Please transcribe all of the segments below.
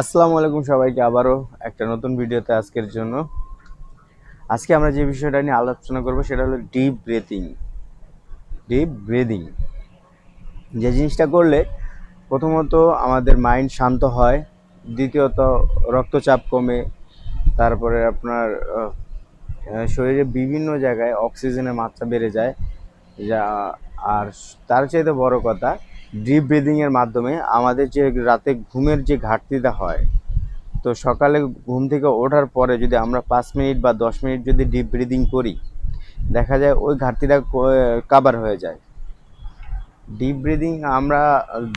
আসসালামু আলাইকুম সবাইকে আবারও একটা নতুন ভিডিওতে আজকের জন্য। আজকে আমরা যে বিষয়টা নিয়ে আলোচনা করব সেটা হলো ডিপ ব্রেথিং ডিপ ব্রেদিং যে জিনিসটা করলে প্রথমত আমাদের মাইন্ড শান্ত হয়, দ্বিতীয়ত রক্তচাপ কমে, তারপরে আপনার শরীরে বিভিন্ন জায়গায় অক্সিজেনের মাত্রা বেড়ে যায়, যা, আর তার চাইতে বড় কথা ডিপ ব্রিদিংয়ের মাধ্যমে আমাদের যে রাতে ঘুমের যে ঘাটতিটা হয়, তো সকালে ঘুম থেকে ওঠার পরে যদি আমরা পাঁচ মিনিট বা দশ মিনিট যদি ডিপ ব্রিদিং করি, দেখা যায় ওই ঘাটতিটা কাবার হয়ে যায়। ডিপ ব্রিদিং আমরা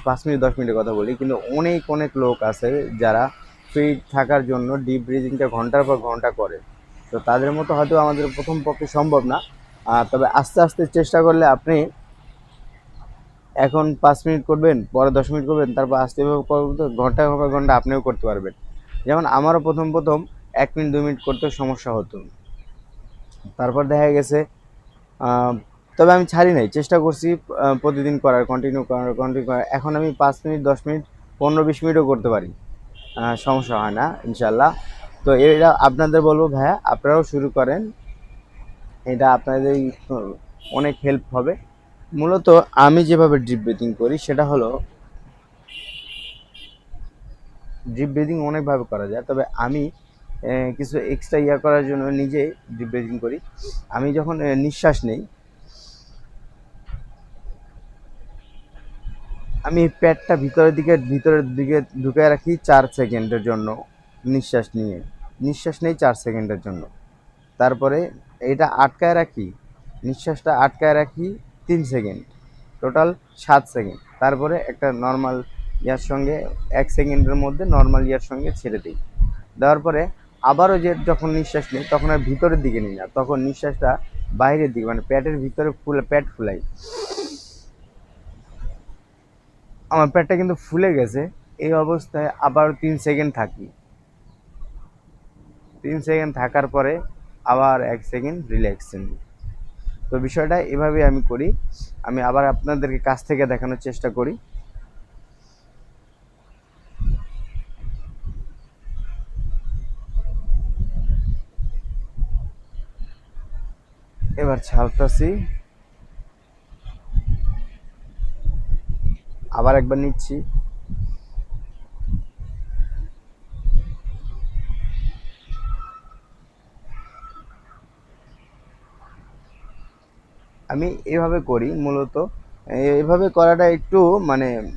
পাঁচ মিনিট, দশ মিনিটের কথা বলি, কিন্তু অনেক অনেক লোক আছে যারা ফিট থাকার জন্য ডিপ ব্রিদিংটা ঘণ্টার পর ঘণ্টা করে। তো তাদের মতো হয়তো আমাদের প্রথম পক্ষে সম্ভব না। তবে আস্তে আস্তে চেষ্টা করলে আপনি এখন পাঁচ মিনিট করবেন, পরে দশ মিনিট করবেন, তারপর আস্তে করবেন তো ঘণ্টা পর ঘণ্টা আপনিও করতে পারবেন। যেমন আমারও প্রথম প্রথম এক মিনিট দু মিনিট করতে সমস্যা হতো। তারপর দেখা গেছে তবে আমি ছাড়ি নাই, চেষ্টা করছি প্রতিদিন করার কন্টিনিউ করার কন্টিনিউ করার। এখন আমি পাঁচ মিনিট, দশ মিনিট, পনেরো, বিশ মিনিটও করতে পারি। সমস্যা হয় না ইনশাল্লাহ তো এটা আপনাদের বলব ভাইয়া, আপনারাও শুরু করেন। এটা আপনাদের অনেক হেল্প হবে। মূলত আমি যেভাবে ড্রিপ ব্রিথিং করি, সেটা হলো ড্রিপ ব্রিথিং অনেকভাবে করা যায়। তবে আমি কিছু এক্সট্রা ইয়া করার জন্য নিজে ড্রিপ ব্রিথিং করি। আমি যখন নিঃশ্বাস নেই, আমি পেটটা ভিতরের দিকে ভিতরের দিকে ঢুকে রাখি চার সেকেন্ডের জন্য নিঃশ্বাস নিয়ে। নিঃশ্বাস নেই চার সেকেন্ডের জন্য। তারপরে এটা আটকায় রাখি। নিঃশ্বাসটা আটকায় রাখি তিন সেকেন্ড। টোটাল সাত সেকেন্ড। তারপরে একটা নর্মাল ইয়ার সঙ্গে, এক সেকেন্ডের মধ্যে নর্মাল ইয়ার সঙ্গে ছেড়ে দিই। দেওয়ার পরে আবারও যে যখন নিঃশ্বাস নিই, তখন আর ভিতরের দিকে নিই না। তখন নিঃশ্বাসটা বাইরের দিকে মানে পেটের ভিতরে ফুলে পেট ফুলাই। আমার পেটটা কিন্তু ফুলে গেছে। এই অবস্থায় আবার তিন সেকেন্ড থাকি। তিন সেকেন্ড থাকার পরে আবার এক সেকেন্ড রিল্যাক্সে নিই। তো বিষয়টা এভাবেই আমি করি। আমি আবার আপনাদেরকে কাছ থেকে দেখানোর চেষ্টা করি। এবার ছাড়তাছি। আবার একবার নিচ্ছি। আমি এভাবে করি মূলত। এভাবে করাটা একটু মানে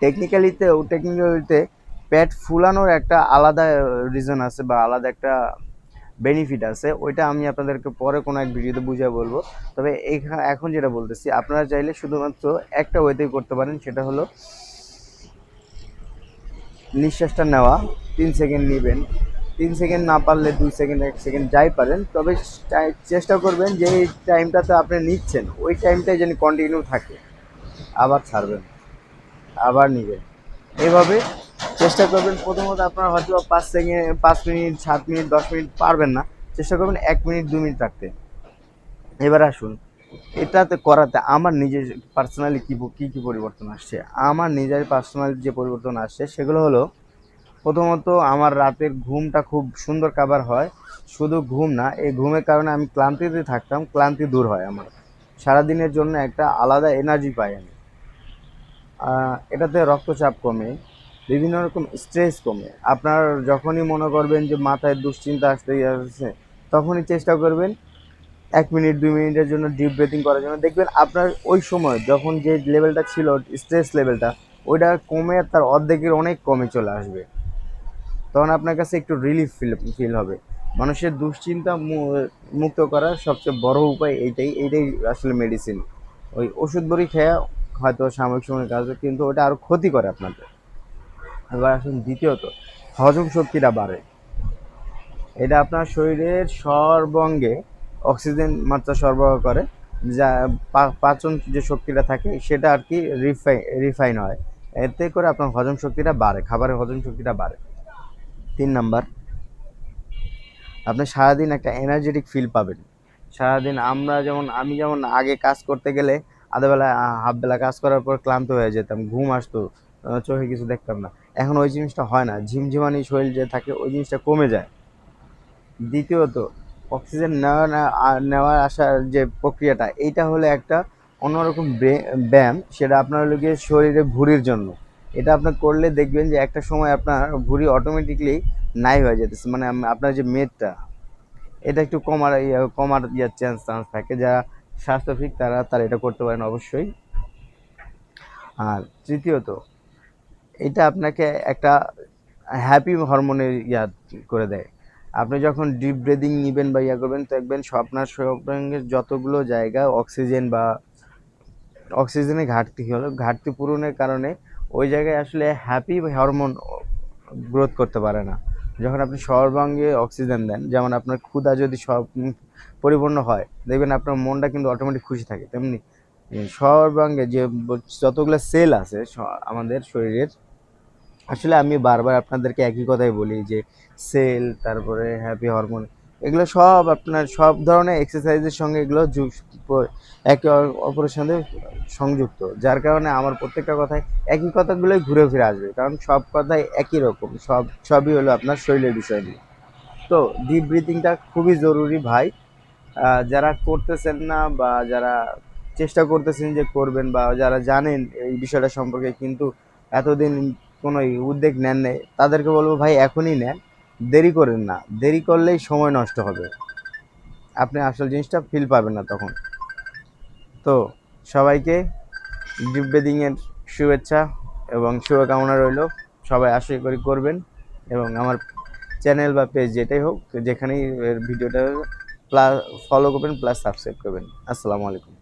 টেকনিক্যালিতেও টেকনিক্যালিতে পেট ফুলানোর একটা আলাদা রিজন আছে বা আলাদা একটা বেনিফিট আছে। ওইটা আমি আপনাদেরকে পরে কোনো এক ভিডিওতে বুঝিয়ে বলব। তবে এখা- এখন যেটা বলতেছি, আপনারা চাইলে শুধুমাত্র একটা ওয়েতেই করতে পারেন, সেটা হলো নিঃশ্বাসটা নেওয়া, তিন সেকেন্ড নেবেন। তিন সেকেন্ড না পারলে দুই সেকেন্ড, এক সেকেন্ড যাই পারেন, তবে চেষ্টা করবেন যে এই টাইমটাতে আপনি নিচ্ছেন, ওই টাইমটাই যেন কন্টিনিউ থাকে। আবার ছাড়বেন, আবার নেবেন। এইভাবে চেষ্টা করবেন, প্রথমত আপনার হয়তো পাঁচ সেকেন্ড, পাঁচ মিনিট, সাত মিনিট, দশ মিনিট পারবেন না, চেষ্টা করবেন এক মিনিট, দু মিনিট রাখতে এবার আসুন, এটাতে করাতে আমার নিজের পার্সোনালি কী কী কী পরিবর্তন আসছে? আমার নিজের পার্সোনালি যে পরিবর্তন আসছে, সেগুলো হলো প্রথমত আমার রাতের ঘুমটা খুব সুন্দর কাবার হয়। শুধু ঘুম না, এই ঘুমের কারণে আমি ক্লান্তিতে থাকতাম, ক্লান্তি দূর হয় আমার। সারাদিনের জন্য একটা আলাদা এনার্জি পাই আমি। এটাতে রক্তচাপ কমে, বিভিন্ন রকম স্ট্রেস কমে। আপনার যখনই মনে করবেন যে মাথায় দুশ্চিন্তা আসতে আসছে, তখনই চেষ্টা করবেন এক মিনিট দুই মিনিটের জন্য ডিপ ব্রেথিং করার জন্য। দেখবেন আপনার ওই সময় যখন যে লেভেলটা ছিল স্ট্রেস লেভেলটা ওইটা কমে তার অর্ধেকের অনেক কমে চলে আসবে। তখন আপনার কাছে একটু রিলিফ ফিল ফিল হবে। মানুষের দুশ্চিন্তা মুক্ত করার সবচেয়ে বড় উপায় এইটাই এইটাই আসলে মেডিসিন ওই ওষুধ বড়ি খেয়ে হয়তো সাময়িক সময় কাজ কিন্তু ওটা আরও ক্ষতি করে আপনাদের। এবার আসুন দ্বিতীয়ত, হজম শক্তিটা বাড়ে। এটা আপনার শরীরের সর্বঙ্গে অক্সিজেন মাত্রা সরবরাহ করে, যা পাচন যে শক্তিটা থাকে, সেটা আর কি রিফাই রিফাইন হয়। এতে করে আপনার হজম শক্তিটা বাড়ে, খাবারের হজম শক্তিটা বাড়ে। তিন নাম্বার, আপনি সারাদিন একটা এনার্জেটিক ফিল পাবেন। সারাদিন আমরা যেমন, আমি যেমন আগে কাজ করতে গেলে আধা বেলা হাফ বেলা কাজ করার পর ক্লান্ত হয়ে যেতাম, ঘুম আসতো চোখে কিছু দেখতাম না। এখন ওই জিনিসটা হয় না, ঝিমঝিমানি শরীর যে থাকে ওই জিনিসটা কমে যায়। দ্বিতীয়ত অক্সিজেন নেওয়া না- আ- নেওয়া আসার যে প্রক্রিয়াটা, এইটা হলো একটা অন্যরকম ব্যায়াম, সেটা আপনার হলো গিয়ে শরীরে ভুঁড়ির জন্য। এটা আপনার করলে দেখবেন যে একটা সময় আপনার ভুঁড়ি অটোমেটিকলি নাই হয়ে যেতেছে। মানে আপনার যে মেদটা, এটা একটু কমার ইয়ে কমার ইয়ার চান্স চান্স থাকে। যারা স্বাস্থ্যফিক, তারা তারা এটা করতে পারেন অবশ্যই। আর তৃতীয়ত, এটা আপনাকে একটা হ্যাপি হরমোনের ইয়া করে দেয়। আপনি যখন ডিপ ব্রিদিং নেবেন বা ইয়া করবেন, দেখবেন আপনার সঙ্গের যতগুলো জায়গা অক্সিজেন বা অক্সিজেনের ঘাটতি হলো, ঘাটতি পূরণের কারণে ওই জায়গায় আসলে হ্যাপি হরমোন গ্রোথ করতে পারে না। যখন আপনি সর্বাঙ্গে অক্সিজেন দেন, যেমন আপনার ক্ষুধা যদি সব পরিপূর্ণ হয়, দেখবেন আপনার মনটা কিন্তু অটোমেটিক খুশি থাকে, তেমনি সর্বাঙ্গে যে যতগুলো সেল আছে আমাদের শরীরের, আসলে আমি বারবার আপনাদেরকে একই কথাই বলি যে সেল তারপরে হ্যাপি হরমোন এগুলো সব আপনার সব ধরনের এক্সারসাইজের সঙ্গে এগুলো যুগ- একে অপরের সাথে সংযুক্ত। যার কারণে আমার প্রত্যেকটা কথায় একই কথাগুলোই ঘুরে ফিরে আসবে, কারণ সব কথাই একই রকম, সব, সবই হলো আপনার শরীরের বিষয় নিয়ে। তো ডিপ ব্রিথিংটা খুবই জরুরি ভাই। যারা করতেছেন না বা যারা চেষ্টা করতেছেন যে করবেন বা যারা জানেন এই বিষয়টা সম্পর্কে কিন্তু এতদিন কোনো উদ্যোগ নেন নাই, তাদেরকে বলব ভাই এখনই নেন। দেরি করেন না। দেরি করলেই সময় নষ্ট হবে। আপনি আসল জিনিসটা ফিল পাবেন না তখন। তো সবাইকে ডিপ ব্রিদিংয়ের শুভেচ্ছা এবং শুভকামনা রইল। সবাই আশা করি করবেন এবং আমার চ্যানেল বা পেজ যেটাই হোক, যেখানেই ভিডিওটা প্লাস ফলো করবেন প্লাস সাবস্ক্রাইব করবেন। আসসালামু আলাইকুম।